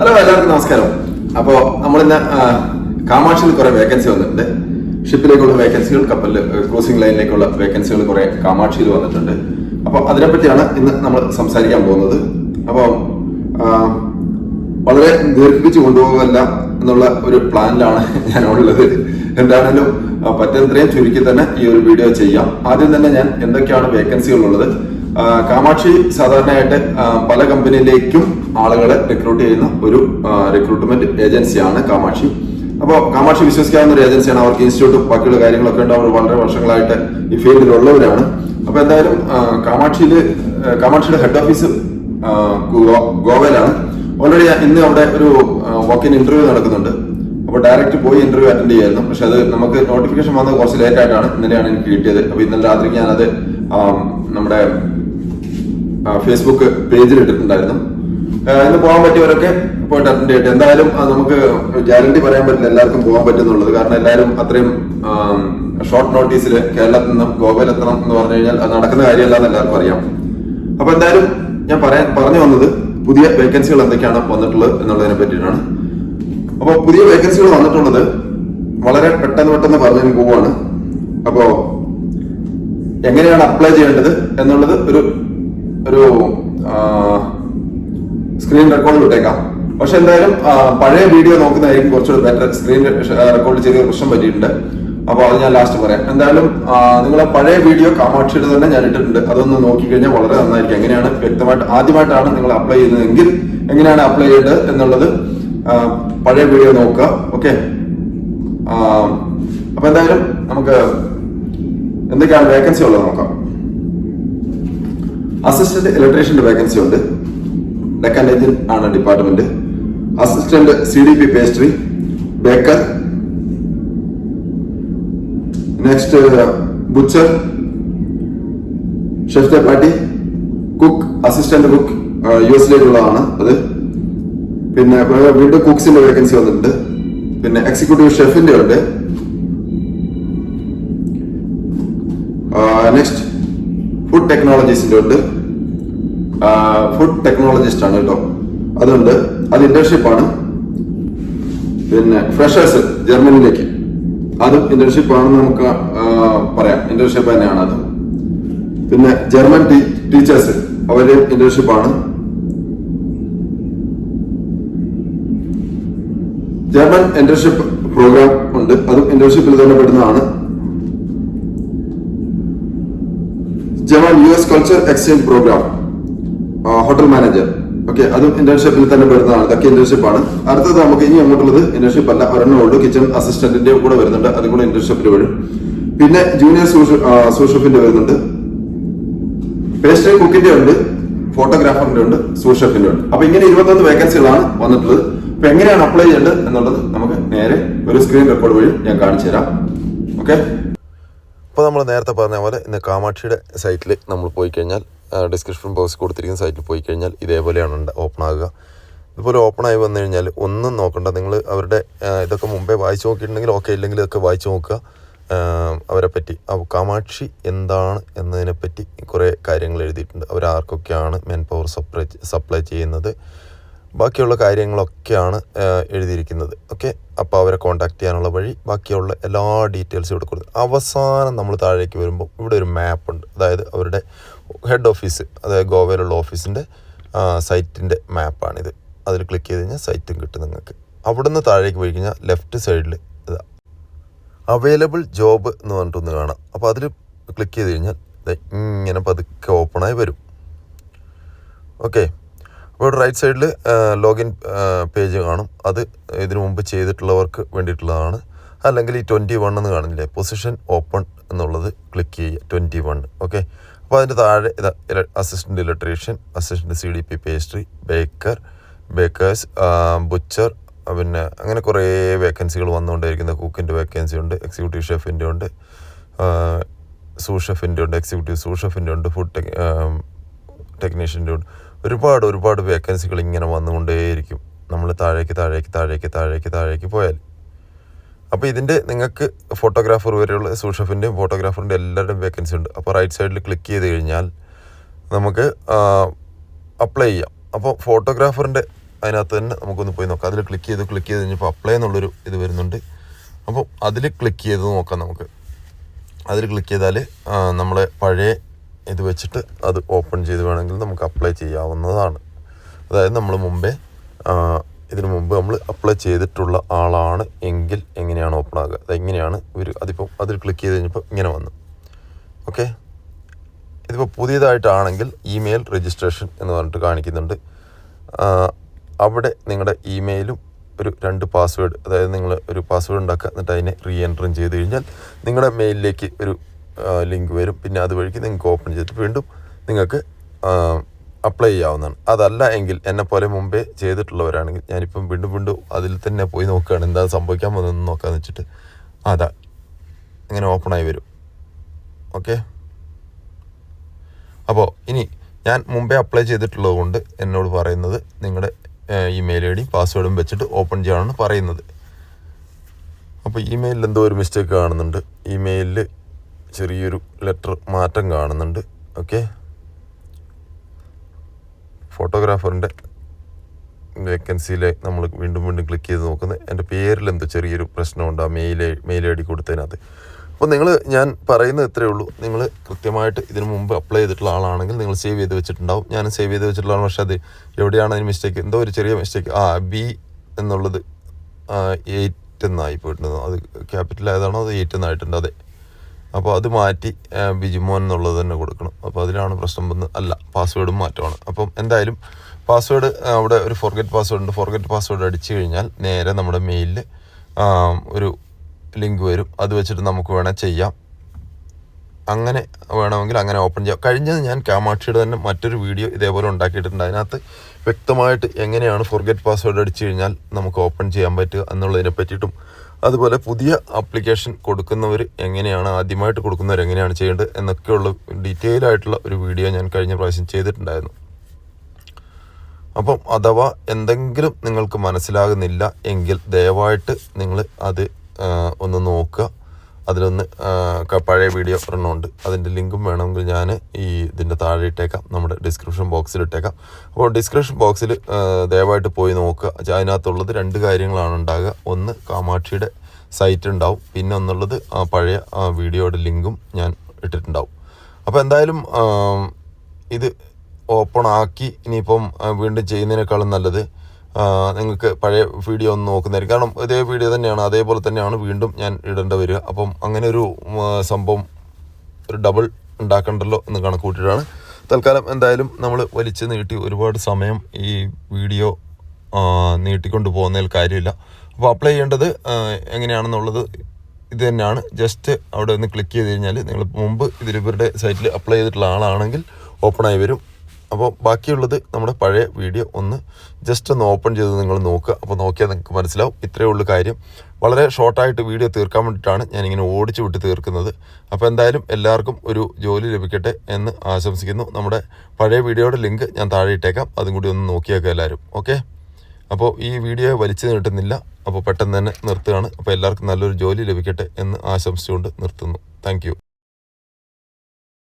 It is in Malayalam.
ഹലോ എല്ലാവർക്കും നമസ്കാരം. അപ്പോൾ നമ്മളിന്ന് കാമാക്ഷിയിൽ കുറെ വേക്കൻസി വന്നിട്ടുണ്ട്. ഷിപ്പിലേക്കുള്ള വേക്കൻസികൾ കപ്പലിൽ ക്രൂസിംഗ് ലൈനിലേക്കുള്ള വേക്കൻസികൾ കുറെ കാമാക്ഷിയിൽ വന്നിട്ടുണ്ട്. അപ്പോൾ അതിനെപ്പറ്റിയാണ് ഇന്ന് നമ്മൾ സംസാരിക്കാൻ പോകുന്നത്. അപ്പോൾ വളരെ ദീർഘിപ്പിച്ച് കൊണ്ടുപോകല്ല എന്നുള്ള ഒരു പ്ലാനിലാണ് ഞാനുള്ളത്. എന്താണെങ്കിലും പറ്റുന്നത്രയും ചുരുക്കി തന്നെ ഈ ഒരു വീഡിയോ ചെയ്യാം. ആദ്യം തന്നെ ഞാൻ എന്തൊക്കെയാണ് വേക്കൻസികൾ ഉള്ളത് കാമാക്ഷി സാധാരണയായിട്ട് പല കമ്പനിയിലേക്കും ആളുകളെ റിക്രൂട്ട് ചെയ്യുന്ന ഒരു റിക്രൂട്ട്മെന്റ് ഏജൻസിയാണ് കാമാക്ഷി. അപ്പോൾ കാമാക്ഷി വിശ്വസിക്കാവുന്ന ഒരു ഏജൻസിയാണ് അവർക്ക് ഇൻസ്റ്റിറ്റ്യൂട്ട് ബാക്കിയുള്ള കാര്യങ്ങളൊക്കെ ഉണ്ട് അവർ വളരെ വർഷങ്ങളായിട്ട് ഈ ഫീൽഡിലുള്ളവരാണ്. അപ്പോൾ എന്തായാലും കാമാക്ഷിയിൽ കാമാക്ഷിയുടെ ഹെഡ് ഓഫീസ് ഗോവയിലാണ്. ഓൾറെഡി ഇന്ന് അവിടെ ഒരു വാക്കിൻ ഇന്റർവ്യൂ നടക്കുന്നുണ്ട്. അപ്പോൾ ഡയറക്റ്റ് പോയി ഇന്റർവ്യൂ അറ്റൻഡ് ചെയ്യായിരുന്നു. പക്ഷെ അത് നമുക്ക് നോട്ടിഫിക്കേഷൻ വന്നത് കുറച്ച് ലേറ്റ് ആയിട്ടാണ്. ഇന്നലെയാണ് എനിക്ക് കിട്ടിയത്. അപ്പോൾ ഇന്നലെ രാത്രി ഞാനത് നമ്മുടെ ഫേസ്ബുക്ക് പേജിൽ ഇട്ടിട്ടുണ്ടായിരുന്നു ഇന്ന് പോകാൻ പറ്റിയവരൊക്കെ പോയിട്ട് അറ്റൻഡ് ചെയ്യട്ടെ. എന്തായാലും നമുക്ക് ഗ്യാരണ്ടി പറയാൻ പറ്റില്ല. എല്ലാവർക്കും പോകാൻ പറ്റുന്നുള്ളത്. കാരണം എല്ലാവരും അത്രയും ഷോർട്ട് നോട്ടീസിൽ കേരളത്തിൽ നിന്നും ഗോവയിൽ എത്തണം എന്ന് പറഞ്ഞു കഴിഞ്ഞാൽ അത് നടക്കുന്ന കാര്യമല്ല എന്ന് എല്ലാവർക്കും അറിയാം. അപ്പൊ എന്തായാലും ഞാൻ പറയാൻ പറഞ്ഞു വന്നത് പുതിയ വേക്കൻസികൾ എന്തൊക്കെയാണ് വന്നിട്ടുള്ളത് എന്നുള്ളതിനെ പറ്റിയിട്ടാണ്. അപ്പോൾ പുതിയ വേക്കൻസികൾ വന്നിട്ടുള്ളത് വളരെ പെട്ടെന്ന് പെട്ടെന്ന് പറഞ്ഞു പോവാണ് അപ്പോ എങ്ങനെയാണ് അപ്ലൈ ചെയ്യേണ്ടത് എന്നുള്ളത് ഒരു ഒരു സ്ക്രീൻ റെക്കോർഡ് വിട്ടേക്കാം. പക്ഷെ എന്തായാലും പഴയ വീഡിയോ നോക്കുന്നതായിരിക്കും കുറച്ചുകൂടി ബെറ്റർ സ്ക്രീൻ റെക്കോർഡ് ചെയ്ത പ്രശ്നം പറ്റിയിട്ടുണ്ട്. അപ്പോൾ അത് ഞാൻ ലാസ്റ്റ് പറയാം. എന്തായാലും നിങ്ങളെ പഴയ വീഡിയോ കാമാക്ഷിയുടെ തന്നെ ഞാൻ ഇട്ടിട്ടുണ്ട്. അതൊന്ന് നോക്കിക്കഴിഞ്ഞാൽ വളരെ നന്നായിരിക്കും. എങ്ങനെയാണ്? വ്യക്തമായിട്ട് ആദ്യമായിട്ടാണ് നിങ്ങൾ അപ്ലൈ ചെയ്യുന്നതെങ്കിൽ എങ്ങനെയാണ് അപ്ലൈ ചെയ്യേണ്ടത് എന്നുള്ളത് പഴയ വീഡിയോ നോക്കുക. ഓക്കെ അപ്പൊ എന്തായാലും നമുക്ക് എന്തൊക്കെയാണ് വേക്കൻസി ഉള്ളത് നോക്കാം. അസിസ്റ്റന്റ് ഇലക്ട്രീഷ്യന്റെ വേക്കൻസി ഉണ്ട്. ഡെക്കൻ എഞ്ചിൻ ആണ് department assistant C D P pastry baker next butcher chef party cook assistant cook U എസിലേക്കുള്ളതാണ് അത്. പിന്നെ വീണ്ടും കുക്സിന്റെ വേക്കൻസി വന്നിട്ടുണ്ട്. പിന്നെ എക്സിക്യൂട്ടീവ് ഷെഫിന്റെ ഉണ്ട്. നെക്സ്റ്റ് ഫുഡ് ടെക്നോളജീസിന്റെ ഉണ്ട്. ഫുഡ് ടെക്നോളജിസ്റ്റ് ആണ് കേട്ടോ. അതുണ്ട്. അത് ആണ് പിന്നെ ഫ്രഷേഴ്സ് ജർമ്മനിയിലേക്ക്. അതും ഇന്റേൺഷിപ്പ് ആണെന്ന് നമുക്ക് പറയാം. ഇന്റേൺഷിപ്പ് തന്നെയാണ് അത്. പിന്നെ ജർമ്മൻ ടീച്ചേഴ്സ് അവർ ഇന്റേൺഷിപ്പ് ആണ് ജർമ്മൻ ഇന്റേൺഷിപ്പ് പ്രോഗ്രാം ഉണ്ട്. അതും ഇന്റേൺഷിപ്പിൽ തന്നെ പെടുന്നതാണ് German U S culture exchange program hotel manager okay അതും ഇന്റേൺഷിപ്പിൽ തന്നെ പെടുന്നതാണ് ഇതൊക്കെ ഇന്റേൺഷിപ്പ് ആണ്. അടുത്തത് നമുക്ക് ഇനി അങ്ങോട്ടുള്ളത് ഇന്റേൺഷിപ്പ് അല്ല ഒരെണ്ണം ഉള്ളൂ. കിച്ചൺ അസിസ്റ്റന്റിന്റെ കൂടെ വരുന്നുണ്ട്. അതും കൂടെ ഇന്റേൺഷിപ്പിൽ വരും. പിന്നെ ജൂനിയർ സൂഷഫിന്റെ വരുന്നുണ്ട്. പേസ്ട്രി കുക്കിന്റെ ഉണ്ട് ഫോട്ടോഗ്രാഫറിന്റെ ഉണ്ട് സൂഷഫിന്റെ ഉണ്ട്. അപ്പൊ ഇങ്ങനെ ഇരുപത്തൊന്ന് വേക്കൻസികളാണ് വന്നിട്ടുള്ളത്. അപ്പൊ എങ്ങനെയാണ് അപ്ലൈ ചെയ്യേണ്ടത് എന്നുള്ളത് നമുക്ക് നേരെ ഒരു സ്ക്രീൻ റെക്കോർഡ് വഴി ഞാൻ കാണിച്ചു തരാം ഓക്കെ അപ്പോൾ നമ്മൾ നേരത്തെ പറഞ്ഞ പോലെ ഇന്ന് കാമാക്ഷിയുടെ സൈറ്റിൽ നമ്മൾ പോയി കഴിഞ്ഞാൽ ഡിസ്ക്രിപ്ഷൻ ബോക്സ് കൊടുത്തിരിക്കുന്ന സൈറ്റിൽ പോയി കഴിഞ്ഞാൽ ഇതേപോലെയാണ് ഓപ്പൺ ആകുക. ഇതുപോലെ ഓപ്പൺ ആയി വന്നു കഴിഞ്ഞാൽ ഒന്നും നോക്കണ്ട. നിങ്ങൾ അവരുടെ ഇതൊക്കെ മുമ്പേ വായിച്ചു നോക്കിയിട്ടുണ്ടെങ്കിൽ ഓക്കെ ഇല്ലെങ്കിൽ ഇതൊക്കെ വായിച്ചു നോക്കുക. അവരെ പറ്റി. കാമാക്ഷി എന്താണ് എന്നതിനെപ്പറ്റി കുറേ കാര്യങ്ങൾ എഴുതിയിട്ടുണ്ട്. അവർ ആർക്കൊക്കെയാണ് മെൻ പവർ സപ്ലൈ സപ്ലൈ ചെയ്യുന്നത്. ബാക്കിയുള്ള കാര്യങ്ങളൊക്കെയാണ് എഴുതിയിരിക്കുന്നത്. ഓക്കെ? അപ്പോൾ അവരെ കോൺടാക്ട് ചെയ്യാനുള്ള വഴി ബാക്കിയുള്ള എല്ലാ ഡീറ്റെയിൽസും ഇവിടെ കൊടുത്തു. അവസാനം നമ്മൾ താഴേക്ക് വരുമ്പോൾ ഇവിടെ ഒരു മാപ്പ് ഉണ്ട്. അതായത് അവരുടെ ഹെഡ് ഓഫീസ് അതായത് ഗോവയിലുള്ള ഓഫീസിന്റെ സൈറ്റിന്റെ മാപ്പാണിത് അതിൽ ക്ലിക്ക് ചെയ്ത് കഴിഞ്ഞാൽ സൈറ്റും കിട്ടും നിങ്ങൾക്ക്. അവിടുന്ന് താഴേക്ക് പോയി കഴിഞ്ഞാൽ ലെഫ്റ്റ് സൈഡിൽ ഇതാ. അവൈലബിൾ ജോബ് എന്ന് പറഞ്ഞിട്ടൊന്ന് കാണാം. അപ്പോൾ അതിൽ ക്ലിക്ക് ചെയ്ത് കഴിഞ്ഞാൽ ഇങ്ങനെ പതുക്കെ ഓപ്പണായി വരും. ഓക്കെ? ഇവിടെ റൈറ്റ് സൈഡിൽ ലോഗിൻ പേജ് കാണും. അത് ഇതിനു മുമ്പ് ചെയ്തിട്ടുള്ളവർക്ക് വേണ്ടിയിട്ടുള്ളതാണ്. അല്ലെങ്കിൽ ഈ ട്വന്റി വൺ എന്ന് കാണില്ലേ പൊസിഷൻ ഓപ്പൺ എന്നുള്ളത് ക്ലിക്ക് ചെയ്യുക. ട്വന്റി വൺ ഓക്കെ അപ്പോൾ അതിന്റെ താഴെ ഇതാ assistant electrician assistant C D P pastry baker bakers butcher പിന്നെ അങ്ങനെ കുറേ വേക്കൻസികൾ വന്നുകൊണ്ടേയിരിക്കുന്ന കുക്കിന്റെ വേക്കൻസി ഉണ്ട് എക്സിക്യൂട്ടീവ് ഷെഫിന്റെ ഉണ്ട് സൂ ഷെഫിന്റെ ഉണ്ട് എക്സിക്യൂട്ടീവ് സൂ ഷെഫിന്റെ ഉണ്ട് ഫുഡ് ടെക് ടെക്നീഷ്യന്റെ ഉണ്ട്. ഒരുപാട് ഒരുപാട് വേക്കൻസികൾ ഇങ്ങനെ വന്നുകൊണ്ടേയിരിക്കും. നമ്മൾ താഴേക്ക് താഴേക്ക് താഴേക്ക് താഴേക്ക് താഴേക്ക് പോയാൽ. അപ്പോൾ ഇതിന്റെ നിങ്ങൾക്ക് ഫോട്ടോഗ്രാഫർ വരെയുള്ള സൂഷഫിന്റെയും ഫോട്ടോഗ്രാഫറിന്റെ എല്ലാവരുടെയും വേക്കൻസി ഉണ്ട്. അപ്പോൾ റൈറ്റ് സൈഡിൽ ക്ലിക്ക് ചെയ്ത് കഴിഞ്ഞാൽ നമുക്ക് അപ്ലൈ ചെയ്യാം. അപ്പോൾ ഫോട്ടോഗ്രാഫറിന്റെ അതിനകത്ത് തന്നെ നമുക്കൊന്ന് പോയി നോക്കാം. അതിൽ ക്ലിക്ക് ചെയ്ത് ക്ലിക്ക് ചെയ്ത് കഴിഞ്ഞപ്പോൾ അപ്ലൈ എന്നുള്ളൊരു ഇത് വരുന്നുണ്ട്. അപ്പോൾ അതിൽ ക്ലിക്ക് ചെയ്ത് നോക്കാം നമുക്ക്. അതിൽ ക്ലിക്ക് ചെയ്താൽ നമ്മളെ പഴയ ഇത് വെച്ചിട്ട് അത് ഓപ്പൺ ചെയ്ത് വേണമെങ്കിൽ നമുക്ക് അപ്ലൈ ചെയ്യാവുന്നതാണ്. അതായത് നമ്മൾ മുമ്പേ ഇതിനു മുമ്പ് നമ്മൾ അപ്ലൈ ചെയ്തിട്ടുള്ള ആളാണ് എങ്കിൽ എങ്ങനെയാണ് ഓപ്പൺ ആകുക അത് എങ്ങനെയാണ് ഇവർ അതിപ്പം അതിൽ ക്ലിക്ക് ചെയ്ത് കഴിഞ്ഞപ്പോൾ ഇങ്ങനെ വന്നു. ഓക്കെ ഇതിപ്പോൾ പുതിയതായിട്ടാണെങ്കിൽ ഇമെയിൽ രജിസ്ട്രേഷൻ എന്ന് പറഞ്ഞിട്ട് കാണിക്കുന്നുണ്ട്. അവിടെ നിങ്ങളുടെ ഇമെയിലും ഒരു രണ്ട് പാസ്വേഡ് അതായത് നിങ്ങൾ ഒരു പാസ്വേഡ് ഉണ്ടാക്കുക എന്നിട്ട് അതിനെ റീ എൻട്രും ചെയ്ത് കഴിഞ്ഞാൽ നിങ്ങളുടെ മെയിലിലേക്ക് ഒരു ലിങ്ക് വരും. പിന്നെ അതുവഴിക്ക് നിങ്ങൾക്ക് ഓപ്പൺ ചെയ്തിട്ട് വീണ്ടും നിങ്ങൾക്ക് അപ്ലൈ ചെയ്യാവുന്നതാണ്. അതല്ല എങ്കിൽ എന്നെ പോലെ മുമ്പേ ചെയ്തിട്ടുള്ളവരാണെങ്കിൽ ഞാനിപ്പം വീണ്ടും വീണ്ടും അതിൽ തന്നെ പോയി നോക്കുകയാണ്. എന്താ സംഭവിക്കാൻ പോകുന്നതെന്ന് നോക്കാമെന്ന് വെച്ചിട്ട്. അതാ. ഇങ്ങനെ ഓപ്പണായി വരും. ഓക്കെ അപ്പോൾ ഇനി ഞാൻ മുമ്പേ അപ്ലൈ ചെയ്തിട്ടുള്ളത് കൊണ്ട് എന്നോട് പറയുന്നത് നിങ്ങളുടെ ഇമെയിൽ ഐ ഡി പാസ്വേഡും വെച്ചിട്ട് ഓപ്പൺ ചെയ്യാനാണ് പറയുന്നത്. അപ്പോൾ ഇമെയിലിൽ എന്തോ ഒരു മിസ്റ്റേക്ക് കാണുന്നുണ്ട്. ഇമെയിലിൽ ചെറിയൊരു ലെറ്റർ മാറ്റം കാണുന്നുണ്ട്. ഓക്കെ ഫോട്ടോഗ്രാഫറിന്റെ വേക്കൻസിയിലെ നമ്മൾ വീണ്ടും വീണ്ടും ക്ലിക്ക് ചെയ്ത് നോക്കുന്നത്. എന്റെ പേരിൽ എന്തോ ചെറിയൊരു പ്രശ്നമുണ്ട് ആ മെയിൽ മെയിൽ ഐ ഡി കൊടുത്തതിനകത്ത്. അപ്പോൾ നിങ്ങൾ ഞാൻ പറയുന്നത് ഇത്രയേ ഉള്ളൂ. നിങ്ങൾ കൃത്യമായിട്ട് ഇതിനു മുമ്പ് അപ്ലൈ ചെയ്തിട്ടുള്ള ആളാണെങ്കിൽ നിങ്ങൾ സേവ് ചെയ്ത് വെച്ചിട്ടുണ്ടാവും. ഞാൻ സേവ് ചെയ്ത് വെച്ചിട്ടുള്ള ആളാണ്. പക്ഷേ അത് എവിടെയാണ് അതിന് മിസ്റ്റേക്ക് എന്തോ ഒരു ചെറിയ മിസ്റ്റേക്ക് ആ ബി എന്നുള്ളത് എയ്റ്റ് എന്നായി പോയിട്ടുണ്ട്? അത് ക്യാപിറ്റൽ ആയതാണോ? അത് എയ്റ്റ് എന്നായിട്ടുണ്ട്? അതെ. അപ്പോൾ അത് മാറ്റി ബിജിമോൻ എന്നുള്ളത് തന്നെ കൊടുക്കണം. അപ്പോൾ അതിലാണ് പ്രശ്നം വന്ന് അല്ല പാസ്വേഡും മാറ്റമാണ്. അപ്പം എന്തായാലും പാസ്വേഡ് അവിടെ ഒരു ഫോർഗെറ്റ് പാസ്വേഡ് ഉണ്ട്. ഫോർഗെറ്റ് പാസ്വേഡ് അടിച്ചു കഴിഞ്ഞാൽ നേരെ നമ്മുടെ മെയിലിൽ ഒരു ലിങ്ക് വരും. അത് വെച്ചിട്ട് നമുക്ക് വേണേൽ ചെയ്യാം. അങ്ങനെ വേണമെങ്കിൽ അങ്ങനെ ഓപ്പൺ ചെയ്യാം. കഴിഞ്ഞത് ഞാൻ കാമാക്ഷിയുടെ തന്നെ മറ്റൊരു വീഡിയോ ഇതേപോലെ ഉണ്ടാക്കിയിട്ടുണ്ട്. അതിനകത്ത് വ്യക്തമായിട്ട് എങ്ങനെയാണ് ഫോർഗെറ്റ് പാസ്വേഡ് അടിച്ചു കഴിഞ്ഞാൽ നമുക്ക് ഓപ്പൺ ചെയ്യാൻ പറ്റുക എന്നുള്ളതിനെ പറ്റിയിട്ടും അതുപോലെ പുതിയ ആപ്ലിക്കേഷൻ കൊടുക്കുന്നവർ എങ്ങനെയാണ് ആദ്യമായിട്ട് കൊടുക്കുന്നവർ എങ്ങനെയാണ് ചെയ്യേണ്ടത് എന്നൊക്കെയുള്ള ഡീറ്റെയിൽ ആയിട്ടുള്ള ഒരു വീഡിയോ ഞാൻ കഴിഞ്ഞ പ്രാവശ്യം ചെയ്തിട്ടുണ്ടായിരുന്നു. അപ്പം അഥവാ എന്തെങ്കിലും നിങ്ങൾക്ക് മനസ്സിലാകുന്നില്ല എങ്കിൽ ദയവായിട്ട് നിങ്ങൾ അത് ഒന്ന് നോക്കുക. അതിലൊന്ന് പഴയ വീഡിയോ ഒരെണ്ണമുണ്ട് അതിന്റെ ലിങ്കും വേണമെങ്കിൽ ഞാൻ ഈ ഇതിന്റെ താഴെ ഇട്ടേക്കാം. നമ്മുടെ ഡിസ്ക്രിപ്ഷൻ ബോക്സിൽ ഇട്ടേക്കാം. അപ്പോൾ ഡിസ്ക്രിപ്ഷൻ ബോക്സിൽ ദയവായിട്ട് പോയി നോക്കുക. അതിനകത്തുള്ളത് രണ്ട് കാര്യങ്ങളാണ് ഉണ്ടാകുക ഒന്ന് കാമാക്ഷിയുടെ സൈറ്റ് ഉണ്ടാവും. പിന്നെ ഒന്നുള്ളത് പഴയ വീഡിയോയുടെ ലിങ്കും ഞാൻ ഇട്ടിട്ടുണ്ടാവും. അപ്പോൾ എന്തായാലും ഇത് ഓപ്പൺ ആക്കി ഇനിയിപ്പം വീണ്ടും ചെയ്യുന്നതിനേക്കാളും നല്ലത് നിങ്ങൾക്ക് പഴയ വീഡിയോ ഒന്ന് നോക്കുന്നതായിരിക്കും. കാരണം ഇതേ വീഡിയോ തന്നെയാണ് അതേപോലെ തന്നെയാണ് വീണ്ടും ഞാൻ ഇടേണ്ടി വരിക. അപ്പം അങ്ങനെ ഒരു സംഭവം ഒരു ഡബിൾ ഉണ്ടാക്കണ്ടല്ലോ എന്ന് കണക്ക് കൂട്ടിയിട്ടാണ് തൽക്കാലം എന്തായാലും നമ്മൾ വലിച്ച് നീട്ടി ഒരുപാട് സമയം ഈ വീഡിയോ നീട്ടിക്കൊണ്ട് പോകുന്നതിൽ കാര്യമില്ല. അപ്പോൾ അപ്ലൈ ചെയ്യേണ്ടത് എങ്ങനെയാണെന്നുള്ളത് ഇത് തന്നെയാണ്. ജസ്റ്റ് അവിടെ ഒന്ന് ക്ലിക്ക് ചെയ്ത് കഴിഞ്ഞാൽ നിങ്ങൾ മുമ്പ് ഇതിൽ ഇവരുടെ സൈറ്റിൽ അപ്ലൈ ചെയ്തിട്ടുള്ള ആളാണെങ്കിൽ ഓപ്പണായി വരും. അപ്പോൾ ബാക്കിയുള്ളത് നമ്മുടെ പഴയ വീഡിയോ ഒന്ന് ജസ്റ്റ് ഒന്ന് ഓപ്പൺ ചെയ്ത് നിങ്ങൾ നോക്കുക. അപ്പോൾ നോക്കിയാൽ നിങ്ങൾക്ക് മനസ്സിലാവും. ഇത്രയേ ഉള്ളൂ കാര്യം. വളരെ ഷോർട്ടായിട്ട് വീഡിയോ തീർക്കാൻ വേണ്ടിയിട്ടാണ് ഞാനിങ്ങനെ ഓടിച്ചു വിട്ട് തീർക്കുന്നത്. അപ്പോൾ എന്തായാലും എല്ലാവർക്കും ഒരു ജോലി ലഭിക്കട്ടെ എന്ന് ആശംസിക്കുന്നു. നമ്മുടെ പഴയ വീഡിയോയുടെ ലിങ്ക് ഞാൻ താഴെ ഇട്ടേക്കാം. അതും കൂടി ഒന്ന് നോക്കിയേക്കാം എല്ലാവരും. ഓക്കെ? അപ്പോൾ ഈ വീഡിയോ വലിച്ചു നീട്ടുന്നില്ല. അപ്പോൾ പെട്ടെന്ന് തന്നെ നിർത്തുകയാണ്. അപ്പോൾ എല്ലാവർക്കും നല്ലൊരു ജോലി ലഭിക്കട്ടെ എന്ന് ആശംസിച്ചുകൊണ്ട് നിർത്തുന്നു. താങ്ക്